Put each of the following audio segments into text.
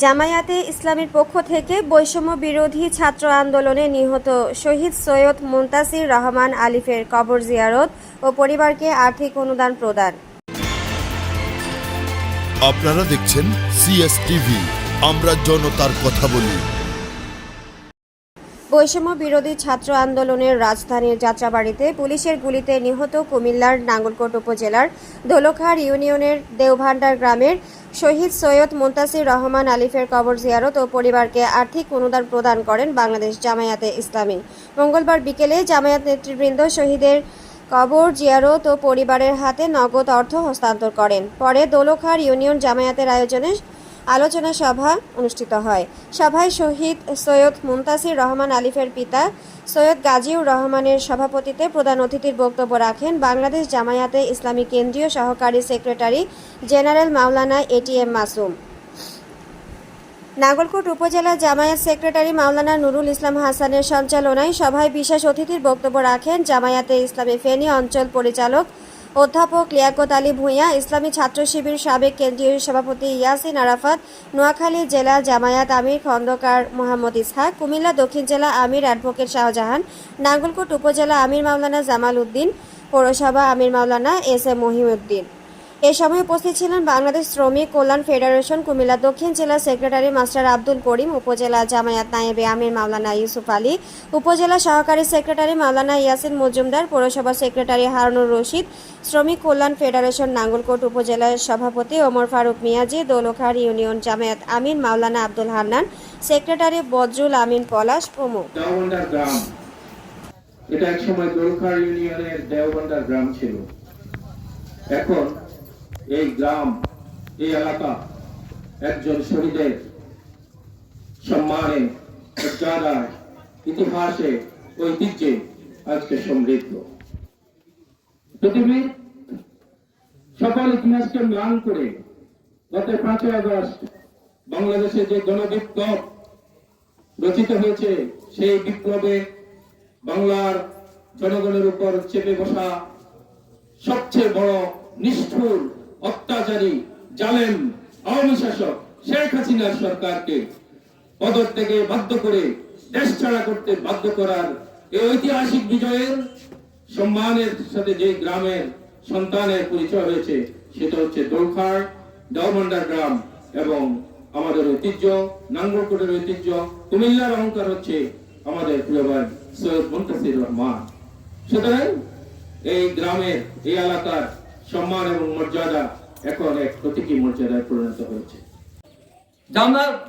জামায়াতে ইসলামের পক্ষ থেকে বৈষম্য বিরোধী ছাত্র আন্দোলনে নিহত শহীদ সৈয়দ মুন্তাসির রহমান আলিফের কবর জিয়ারত ও পরিবারকে আর্থিক অনুদান প্রদান। আপনারা দেখছেন সিএসটিভি আমরা জনতার কথা বলি। বৈষম্য বিরোধী ছাত্র আন্দোলনের রাজধানীর যাত্রাবাড়িতে পুলিশের গুলিতে নিহত কুমিল্লার নাঙ্গলকোট উপজেলার দোলখার ইউনিয়নের দেওভান্ডার গ্রামের শহীদ সৈয়দ মুন্তাসির রহমান আলিফের কবর জিয়ারত ও পরিবারকে আর্থিক অনুদান প্রদান করেন বাংলাদেশ জামায়াতে ইসলামী। মঙ্গলবার বিকেলে জামায়াত নেতৃবৃন্দ শহীদের কবর জিয়ারত ও পরিবারের হাতে নগদ অর্থ হস্তান্তর করেন। পরে দোলখার ইউনিয়ন জামায়াতের আয়োজনে আলোচনা সভা অনুষ্ঠিত হয়। সভায় শহীদ সৈয়দ মুমতাসির রহমান আলিফের পিতা সৈয়দ গাজীউর রহমানের সভাপতিত্বে প্রধান অতিথির বক্তব্য রাখেন বাংলাদেশ জামায়াতে ইসলামী কেন্দ্রীয় সহকারী secretary general Maulana ATM Masum. Nagarkot উপজেলা জামায়াত সেক্রেটারি মাওলানা নুরুল ইসলাম হাসানের সঞ্চালনায় সভায় বিশেষ অতিথির বক্তব্য রাখেন জামায়াতে ইসলামী ফেনী অঞ্চল পরিচালক অধ্যাপক লিয়াকত আলী ভূঁইয়া, ইসলামী ছাত্র শিবির সাবেক কেন্দ্রীয় সভাপতি ইয়াসিন আরাফাত, নোয়াখালী জেলা জামায়াত আমির খন্দকার মোহাম্মদ ইসহাক, কুমিল্লা দক্ষিণ জেলা আমির অ্যাডভোকেট শাহজাহান, নাঙ্গলকোট উপজেলা আমির মাওলানা জামাল উদ্দিন, পৌরসভা আমির মাওলানা এস এ মহিউদ্দিন। এ সময় উপস্থিত ছিলেন বাংলাদেশ শ্রমিক কল্যাণ ফেডারেশন কুমিল্লা দক্ষিণ জেলা সেক্রেটারি মাস্টার আব্দুল করিম, উপজেলা জামায়াত নায়েবে আমির মাওলানা ইউসুফ আলী, উপজেলা সহকারী সেক্রেটারি মাওলানা ইয়াসিন মজুমদার, পৌরসভা সেক্রেটারি হারুনুর রশিদ, শ্রমিক কল্যাণ ফেডারেশন নাঙ্গলকোট উপজেলার সভাপতি ওমর ফারুক মিয়াজি, দৌলখার ইউনিয়ন জামায়াত আমিন মাওলানা আব্দুল হান্নান, সেক্রেটারি বজরুল আমিন পলাশ প্রমুখ। এটা এক সময় দোলখার ইউনিয়নের দেওবন্দার গ্রাম ছিল। এখন এই গ্রাম, এই এলাকা একজন শহীদের সম্মানে মর্যাদায় ইতিহাসে, ঐতিহ্যে আজকে সমৃদ্ধ। পৃথিবীর সকল ইতিহাসকে ম্লান করে গত পাঁচই আগস্ট বাংলাদেশে যে গণবিপ্লব রচিত হয়েছে, সেই বিপ্লবে বাংলার জনগণের উপর চেপে বসা সবচেয়ে বড় নিষ্ঠুর অত্যাচারী, জালেম আওয়ামী শাসক শেখ হাসিনার সরকারকে পদর থেকে বাধ্য করে দেশ ছাড়া করতে বাধ্য করার এই ঐতিহাসিক বিজয়ের সম্মানের সাথে যে গ্রামের সন্তানের পরিচয় হয়েছে, সেটা হচ্ছে দোলখার দেওবন্ডার গ্রাম এবং আমাদের ঐতিহ্য, নাঙ্গলকোটের ঐতিহ্য, কুমিল্লার অহংকার হচ্ছে আমাদের প্রিয় ভাই সৈয়দ মুন্তাসির রহমান। সুতরাং এই গ্রামের, এই এলাকার সম্মান এবং মর্যাদা এখন এক প্রতীকী মর্যাদায় পরিণত হয়েছে।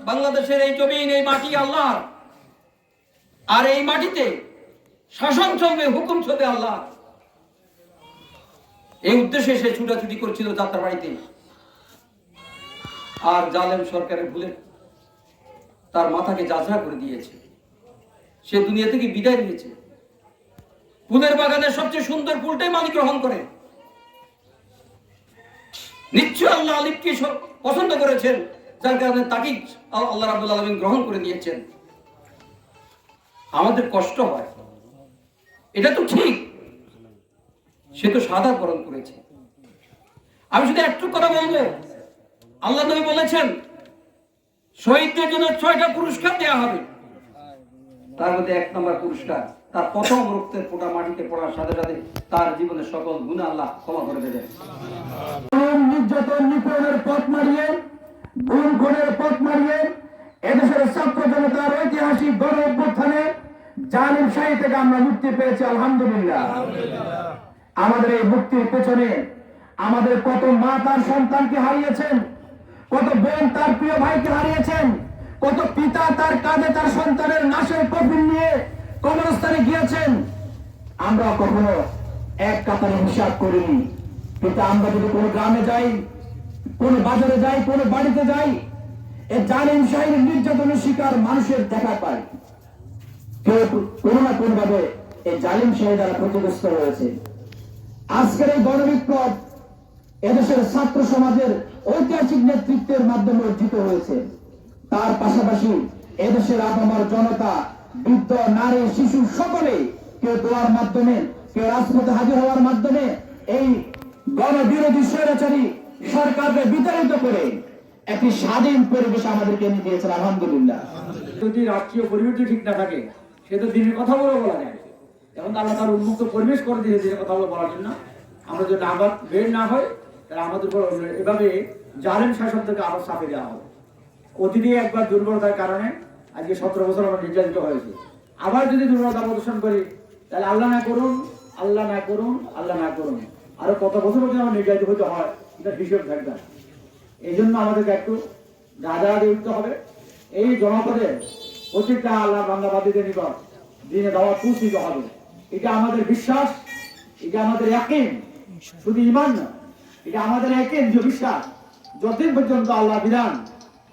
বাংলাদেশের এই জমিন, এই মাটি আল্লাহর। আর এই মাটিতে শাসন চলবে, হুকুম চলবে আল্লাহ এই উদ্দেশ্যে সে ছুটাছুটি করছিল যাত্রা বাড়িতে। আর জালেম সরকারের ভুলে তার মাথাকে যাত্রা করে দিয়েছে। সে দুনিয়া থেকে বিদায় নিয়েছে। ফুলের বাগানের সবচেয়ে সুন্দর ফুলটাই মালিক গ্রহণ করে। নিশ্চয় আল্লাহ আলিফকে পছন্দ করেছেন, যার কারণে তাকেই আল্লাহ রাবুল আলমিন গ্রহণ করে নিয়েছেন। আমাদের কষ্ট হয়। এটা তো ঠিক। সে তো সাদা বরণ করেছে। আমি শুধু একটু কথা বলব। আল্লাহ নবী বলেছেন, শহীদদের জন্য ছয়টা পুরস্কার দেওয়া হবে। তার মধ্যে এক নম্বর পুরস্কার, তার প্রথম রক্তের ফোটা মাটিতে পড়ার সাথে সাথে তার জীবনের সকল গুণা আল্লাহ ক্ষমা করে দেবেন। নির্যাতন, নিপীড়নের পথ মারিয়ে গুম খুনের পথ মারিয়ে এদেশের ছাত্র জনতার ঐতিহাসিক গণ অভ্যুত্থানে জালিম শাহী থেকে আমরা মুক্তি পেয়েছি, আলহামদুলিল্লাহ। আমাদের এই মুক্তির পেছনে আমাদের কত মা তার সন্তানকে হারিয়েছেন, কত বোন তার প্রিয় ভাইকে হারিয়েছেন, কত পিতা তার কাঁধে তার সন্তানের নাশের কফিন নিয়ে কবরস্থানে গিয়েছেন, আমরা কখনো এক কাতারে হিসাব করিনি। কিন্তু আমরা যদি কোনো গ্রামে যাই, কোনো বাজারে যাই, কোনো বাড়িতে যাই, এ জালিম শাহীর নির্যাতনের শিকার মানুষের দেখা পাই। কেউ কোনো না কোনো ভাবে এই জালিম শাহী দ্বারা ক্ষতিগ্রস্ত হয়েছে। আজকের এই গণবিপ্লব এদেশের ছাত্র সমাজের ঐতিহাসিক নেতৃত্বের মাধ্যমে অর্জিত হয়েছে। তার পাশাপাশি এদেশের আপামার জনতা, বৃদ্ধ, নারী, শিশু সকলে কেউ দোয়ার মাধ্যমে, কেউ রাজপথে হাজির হওয়ার মাধ্যমে এই গণবিরোধী স্বৈরাচারী সরকারকে বিতাড়িত করে একটি স্বাধীন পরিবেশ আমাদেরকে এনে দিয়েছেন, আলহামদুলিল্লাহ। যদি রাষ্ট্রীয় পরিবেশ ঠিক না থাকে, সে তো দিনের কথা বলে বলা যায়। এখন আল্লাহ তার উন্মুক্ত পরিবেশ করে দিয়েছে দিনের কথা বলে বলার জন্য। আমরা যদি আবার বের না হয় তাহলে আমাদের উপর এভাবে জালেম শাসন থেকে আবার চাপে দেওয়া হবে। অতীতে একবার দুর্বলতার কারণে আজকে সতেরো বছর আমরা নির্যাতিত হয়েছে। আবার যদি দুর্বলতা প্রদর্শন করি, তাহলে আল্লাহ না করুন, আল্লাহ না করুন, আল্লাহ না করুন। আরও কত বছর পর্যন্ত আমার নির্যাতিত হতে হয়, এটা হিসেব থাকবে না। এই জন্য আমাদেরকে একটু গাদা দিয়ে উঠতে হবে। এই জনপদের প্রত্যেকটা আল্লাহ বাংলাবাদীদের নিকট দিনে দাওয়া পৌঁছিতে হবে। এটা আমাদের বিশ্বাস, এটা আমাদের একেন শুধু ইমান না, এটা আমাদের একেন যে বিশ্বাস, যতদিন পর্যন্ত আল্লাহ বিধান,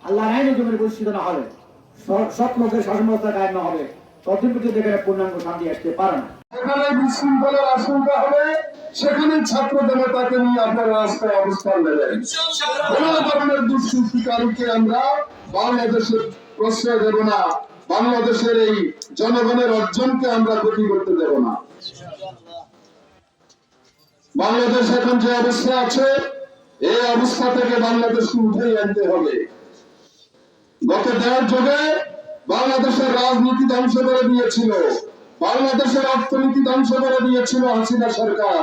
আল্লাহ আইনের জমির প্রতিষ্ঠিত না হবে, সৎ লোকের শাসন ব্যবস্থা কায়েম না হবে, ততদিন পর্যন্ত এখানে পূর্ণাঙ্গ শান্তি আসতে পারে না। সেখানে বিশৃঙ্খলার আশঙ্কা হবে। সেখানে ছাত্র জনতাকে নিয়ে আপনারা রাস্তায় অবস্থান নেবেন। কোন ধরনের দুষ্কৃতিকারীকে আমরা বাংলাদেশের প্রশ্রয় দেব না। বাংলাদেশের এই জনগণের অর্জনকে আমরা ক্ষতি করতে দেব না। বাংলাদেশ এখন যে অবস্থা আছে, এই অবস্থা থেকে বাংলাদেশকে উঠেই আনতে হবে। গত দেড় যুগে বাংলাদেশের রাজনীতি ধ্বংস করে দিয়েছিল। বাংলাদেশের অর্থনীতি ধ্বংস করে দিয়েছিল হাসিনা সরকার।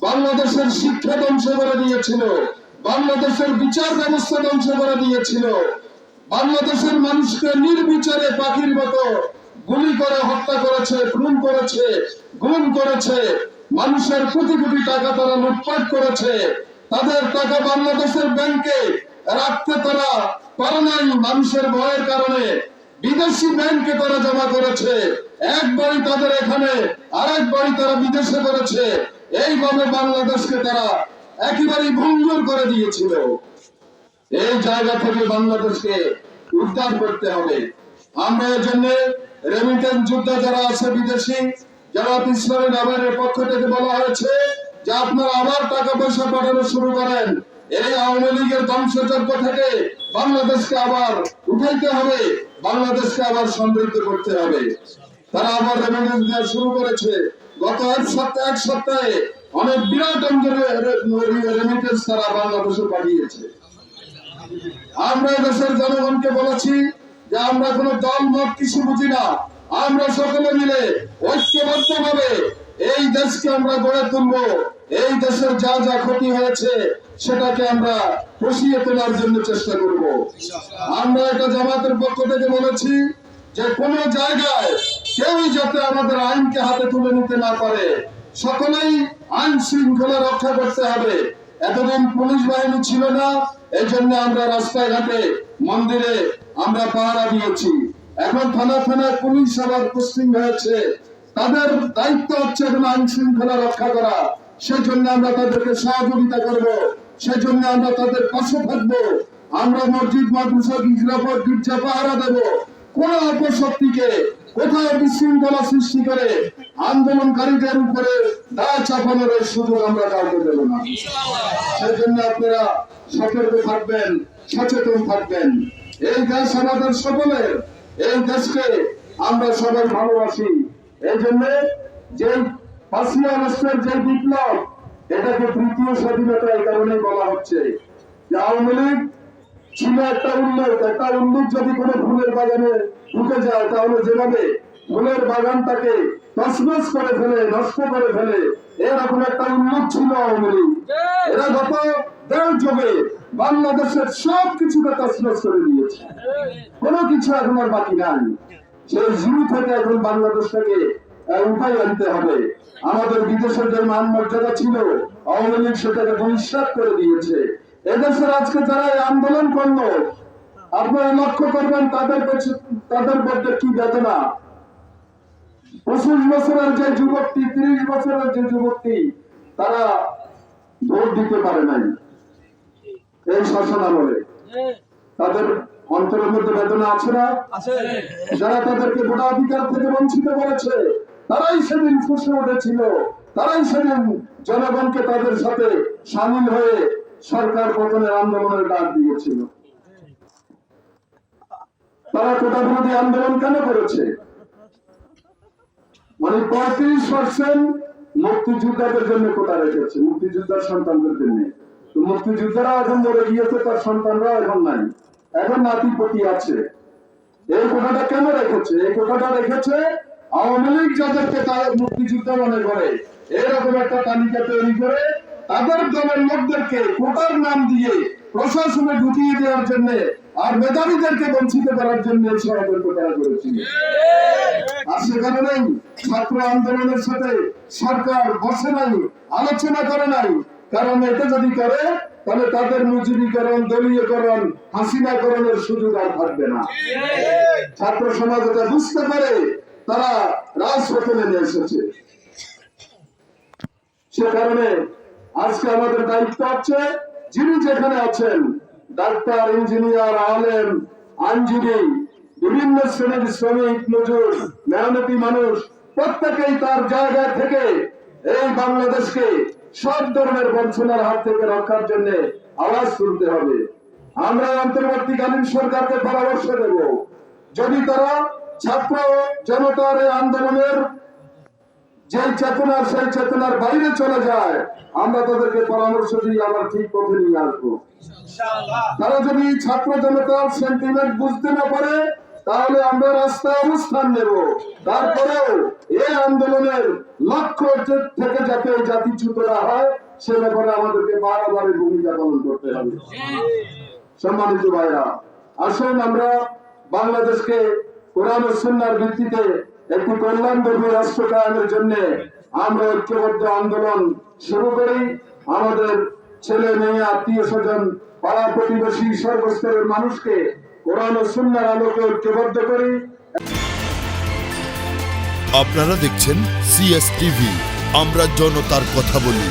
বাংলাদেশের শিক্ষা ধ্বংস করে দিয়েছিল। বাংলাদেশের বিচার ব্যবস্থা ধ্বংস করে দিয়েছিল। বাংলাদেশের মানুষকে নির্বিচারে পাখির মতো গুলি করে হত্যা করেছে, খুন করেছে, গুম করেছে, মানুষের কোটি কোটি টাকা তারা লুটপাট করেছে। তাদের টাকা বাংলাদেশের ব্যাংকে রাখতে তারা পারে নাই মানুষের ভয়ের কারণে। বিদেশি ব্যাংকে তারা জমা করেছে। এক বাড়ি তাদের এখানে, আরেক বাড়ি তারা বিদেশে করেছে। এইভাবে বাংলাদেশকে তারা একেবারেই ভঙ্গুর করে দিয়েছিল। এই জায়গা থেকে বাংলাদেশকে উদ্ধার করতে হবে। আমরা এর জন্য রেমিটেন্স যোদ্ধা যারা আছে বিদেশি যারা ইসলামী নামের পক্ষ থেকে বলা হয়েছে যে আপনারা আবার টাকা পয়সা পাঠানো শুরু করেন। এই আওয়ামী লীগের ধ্বংসযজ্ঞ থেকে বাংলাদেশকে আবার উঠাইতে হবে। বাংলাদেশকে আবার সমৃদ্ধ করতে হবে। তারা আবার রেমিটেন্স দেওয়া শুরু করেছে। গত এক সপ্তাহ, এক সপ্তাহে অনেক বিরাট রেমিটেন্স তারা বাংলাদেশে পাঠিয়েছে। আমরা দেশের জনগণকে বলেছি যে আমরা কোনো দল মত কিছু বুঝি না। আমরা সকলে মিলে ঐক্যবদ্ধ ভাবে এই দেশকে আমরা গড়ে তুলবো। এই দেশের যা যা ক্ষতি হয়েছে, সেটাকে আমরা পুষিয়ে তোলার জন্য চেষ্টা করব। আমরা এটা জামাতের পক্ষ থেকে বলেছি যে কোন জায়গায় কেউই যাতে আমাদের আইনকে হাতে তুলে নিতে না পারে, সকলেই আইন শৃঙ্খলা রক্ষা করতে হবে। এতদিন পুলিশ বাহিনী ছিল না এই জন্য আমরা রাস্তায় ঘাটে মন্দিরে আমরা পাহারা দিয়েছি। এখন থানা থানায় পুলিশ আবার পোস্টিং হয়েছে। তাদের দায়িত্ব হচ্ছে এখন আইন শৃঙ্খলা রক্ষা করা। সেজন্য আমরা তাদেরকে সহযোগিতা করব। সেজন্য আমরা তাদের পাশে থাকব। আমরা মসজিদ, মাদ্রাসা গির্জাপথ গির্জা পাহারা দেব। কোন অপশক্তিকে কোথাও বিশৃঙ্খলা সৃষ্টি করে আন্দোলনকারীদের উপরে দায় চাপানোর সুযোগ আমরা কাউকে দেব না। সেজন্য আপনারা সতর্ক থাকবেন, সচেতন থাকবেন। এই দেশ আমাদের সকলের, এই দেশকে আমরা সবাই ভালোবাসি। এই জন্য যে পাঁচই আগস্টের যে বিপ্লব এটাকে তৃতীয় স্বাধীনতা এই কারণে বলা হচ্ছে। যে আওয়ামী লীগ ছিল একটা উল্লেখ একটা উল্লেখ যদি কোনো ফুলের বাগানে ঢুকে যায় তাহলে যেভাবে ফুলের বাগানটাকে তসনস করে ফেলে নষ্ট করে ফেলে এরকম একটা উল্লেখ ছিল আওয়ামী লীগ। এরা গত দেড় যুগে বাংলাদেশের সব কিছুকে তসনস করে দিয়েছে। কোনো কিছু এখন আর বাকি নাই। সেই জিরো থেকে এখন বাংলাদেশটাকে উঠাই আনতে হবে। আমাদের বিদেশের যে মান মর্যাদা ছিল, আওয়ামী লীগ সেটাকে বহিষ্কার করে দিয়েছে। এদেশের আজকে যারা আন্দোলন করল, আপনারা লক্ষ্য করবেন তাদের তাদের মধ্যে কি বেদনা? পঁচিশ বছরের যে যুবকটি, তিরিশ বছরের যে যুবকটি, তারা ভোট দিতে পারে নাই। এই শাসন আমলে তাদের অন্তরের মধ্যে বেদনা আছে না? যারা তাদেরকে ভোটাধিকার থেকে বঞ্চিত করেছে তারাই সেদিন ফুসে উঠেছিল তারাই সেদিন জনগণকে তাদের সাথে সামিল হয়ে সরকার পতনের আন্দোলনের ডাক দিয়েছিল। তারা কোটা বিরোধী আন্দোলন কেন করেছে? মানে পঁয়ত্রিশ পার্সেন্ট মুক্তিযোদ্ধাদের জন্য কোটা রেখেছে। মুক্তিযোদ্ধার সন্তানদের জন্য। মুক্তিযোদ্ধারা এখন মরে গিয়েছে তার সন্তানরা এখন নাই। এখন নাতিপতি আছে। এই কোটাটা কেন রেখেছে? এই কোটাটা রেখেছে আওয়ামী লীগ যাদেরকে তার মুক্তিযোদ্ধা মনে করে, এরকম একটা তালিকা তৈরি করে তাদের দলের লোকদেরকে কোটার নাম দিয়ে প্রশাসনে ঢুকিয়ে দেওয়ার জন্য আর মেধাবীদেরকে বঞ্চিত করার জন্য এই ষড়যন্ত্র করা করেছিল আর সে কারণেই ছাত্র আন্দোলনের সাথে সরকার বসে নাই, আলোচনা করে নাই কারণ এটা যদি করে, তাহলে তাদের মজুরিকরণ, দলীয়করণ, হাসিনাকরণের সুযোগ আর থাকবে না। ছাত্র সমাজ এটা বুঝতে পারে, তারা রাজপথে নেমে এসেছে। সে কারণে আজকে আমাদের দায়িত্ব হচ্ছে যিনি যেখানে আছেন, ডাক্তার, ইঞ্জিনিয়ার, আলেম, আইনজীবী, বিভিন্ন শ্রেণির শ্রমিক, মজুর, মেহনতি মানুষ, প্রত্যেকেই তার জায়গা থেকে এই বাংলাদেশকে সব ধরনের বঞ্চনার হাত থেকে রক্ষার জন্য আওয়াজ তুলতে হবে। আমরা অন্তর্বর্তীকালীন সরকারকে পরামর্শ দেব। যদি তারা ছাত্র জনতার আন্দোলনের যে চেতনার সেই চেতনার বাইরে চলে যায় আমরা তাদেরকে পরামর্শ দিয়ে আবার ঠিক পথে নিয়ে আসব। তারা যদি ছাত্র জনতার সেন্টিমেন্ট বুঝতে না পারে তাহলে আমরা রাস্তায় অবস্থান নেব। তারপরেও এই আন্দোলনের লক্ষ্য থেকে যাতে জাতিচ্যুত না হয়, সে ব্যাপারে আমাদেরকে বারবার ভূমিকা পালন করতে হবে। সম্মানিত ভাইরা, আসুন আমরা বাংলাদেশকে কোরআন ও সুন্নার ভিত্তিতে একটি কল্যাণ কল্যাণধর্মী রাষ্ট্র কায়েমের জন্য আমরা ঐক্যবদ্ধ আন্দোলন শুরু করি। আমাদের ছেলে, মেয়ে আত্মীয় স্বজন পাড়া প্রতিবেশী সর্বস্তরের মানুষকে কোরআন ও সুন্নার আলোকে ঐক্যবদ্ধ করি। আপনারা দেখছেন সিএস টিভি আমরা জনতার কথা বলি।